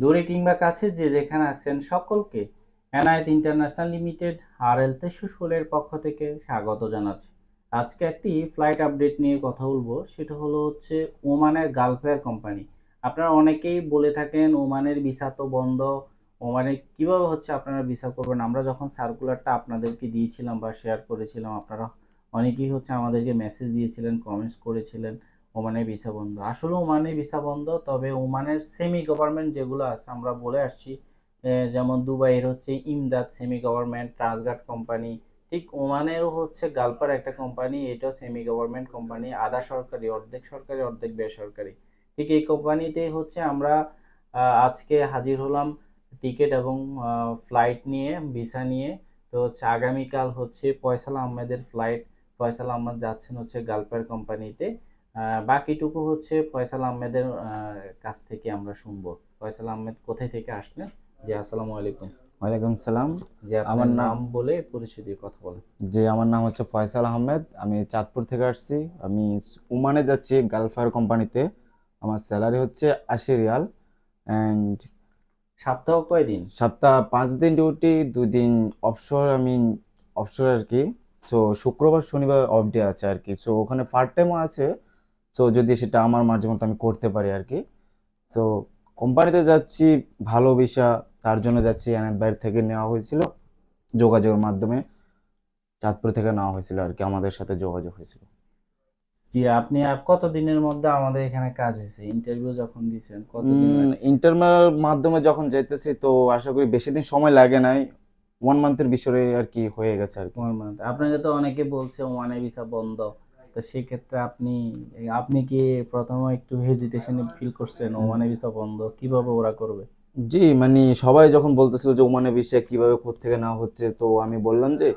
দূরে কিংবা কাছে যে যেখানে আছেন সকলকে এনআইট ইন্টারন্যাশনাল লিমিটেড, আর এল তেশুসুলের পক্ষ থেকে স্বাগত জানাচ্ছি। আজকে একটি ফ্লাইট আপডেট নিয়ে কথা বলব, সেটা হলো হচ্ছে ওমানের গালফেয়ার কোম্পানি। আপনারা অনেকেই বলে থাকেন ওমানের ভিসা তো বন্ধ, ওমানে কীভাবে হচ্ছে আপনারা ভিসা করবেন? আমরা যখন সার্কুলারটা আপনাদেরকে দিয়েছিলাম বা শেয়ার করেছিলাম, আপনারা অনেকেই হচ্ছে আমাদেরকে মেসেজ দিয়েছিলেন কমেন্টস করেছিলেন। ওমানের ভিসা বন্ধ। আসলে ওমানের ভিসা বন্ধ, তবে ওমানের সেমি গভর্নমেন্ট যেগুলো আছে, আমরা বলে আসছি যেমন দুবাইয়ের হচ্ছে Imdad semi government Transguard company ঠিক ওমানেরও হচ্ছে গালপার একটা কোম্পানি এটাও সেমি গভর্নমেন্ট কোম্পানি আধা সরকারি, অর্ধেক সরকারি, অর্ধেক বেসরকারি। ঠিক এই কোম্পানিতে হচ্ছে আমরা আজকে হাজির হলাম টিকিট এবং ফ্লাইট নিয়ে, ভিসা নিয়ে। তো হচ্ছে আগামীকাল হচ্ছে ফয়সাল আহমেদের ফ্লাইট ফয়সাল আহমেদ যাচ্ছেন হচ্ছে গালপার কোম্পানিতে বাকিটুকু হচ্ছে ফয়সাল আহমেদের কাছ থেকে আমরা শুনব। ফয়সাল আহমেদ কোথায় থেকে আসলেন? জি আসসালামু আলাইকুম। ওয়ালাইকুম সালাম। যে আমার নাম- বলে পরিচয় দিয়ে কথা বলেন। যে আমার নাম হচ্ছে ফয়সাল আহমেদ। আমি চাঁদপুর থেকে আসছি। আমি উমানে যাচ্ছি গালফায়ার কোম্পানিতে। আমার স্যালারি হচ্ছে আশি রিয়াল অ্যান্ড সপ্তাহ কয়দিন? সপ্তাহ পাঁচ দিন ডিউটি দুই দিন অফশোর আমি অফশোর আর কি। সো শুক্রবার শনিবার অফ ডে আছে আর কি। সো ওখানে পার্ট টাইমও আছে। সো যদি সেটা আমার মাঝে মতো আমি করতে পারি আর কি সো কোম্পানিতে যাচ্ছি ভালো ভিসা তার জন্য যাচ্ছি এনার বাইরে থেকে নেওয়া হয়েছিল যোগাযোগের মাধ্যমে চাঁদপুর থেকে নেওয়া হয়েছিল আর কি আমাদের সাথে যোগাযোগ হয়েছিল। জি আপনি আর কত দিনের মধ্যে আমাদের এখানে কাজ হয়েছে? ইন্টারভিউ যখন দিয়েছেন কতদিন লাগছে? মাধ্যমে যখন যাইতেছি তো আশা করি বেশি দিন সময় লাগে নাই ওয়ান মান্থের বিষয়ে আর কি হয়ে গেছে আর কি। তোমার মতে আপনাকে তো অনেকে বলছে ওমানে ভিসা বন্ধ। তো সেক্ষেত্রে আপনি আপনি কি প্রথমে একটু হেজিটেশন ফিল করছেন ওমানে ভিসা বন্ধ কীভাবে ওরা করবে? জি মানে সবাই যখন বলতেছিল যে ওমানে ভিসা কীভাবে থেকে নেওয়া হচ্ছে তো আমি বললাম যে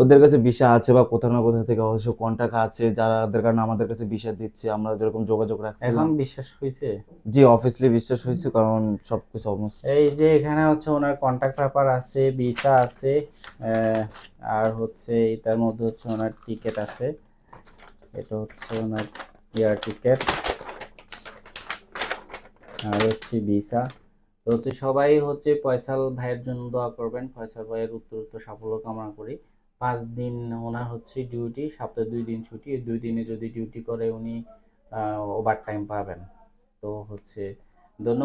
ওদের কাছে ভিসা আছে বা কোথাও না কোথাও থেকে অবশ্য কন্ট্যাক্ট আছে যাদের কারণে আমাদের কাছে ভিসা দিচ্ছে আমরা যেরকম যোগাযোগ রাখছি এখন বিশ্বাস হয়েছে? জি অফিসলি বিশ্বাস হয়েছে কারণ সবকিছু অলমোস্ট এই যে এখানে হচ্ছে ওনার কন্ট্যাক্ট পেপার আছে ভিসা আছে আর হচ্ছে এটার মধ্যে হচ্ছে ওনার টিকিট আছে। এটা হচ্ছে ওনার এয়ার টিকিট। আর হচ্ছে ভিসা। তো হচ্ছে সবাই হচ্ছে ফয়সাল ভাইয়ের জন্য দোয়া করবেন। ফয়সাল ভাইয়ের উত্তর উত্তর সাফল্য কামনা করি। পাঁচ দিন ওনার হচ্ছে ডিউটি সপ্তাহে দুই দিন ছুটি। দুই দিনে যদি ডিউটি করে উনি ওভার টাইম পাবেন। তো হচ্ছে ধন্যবাদ।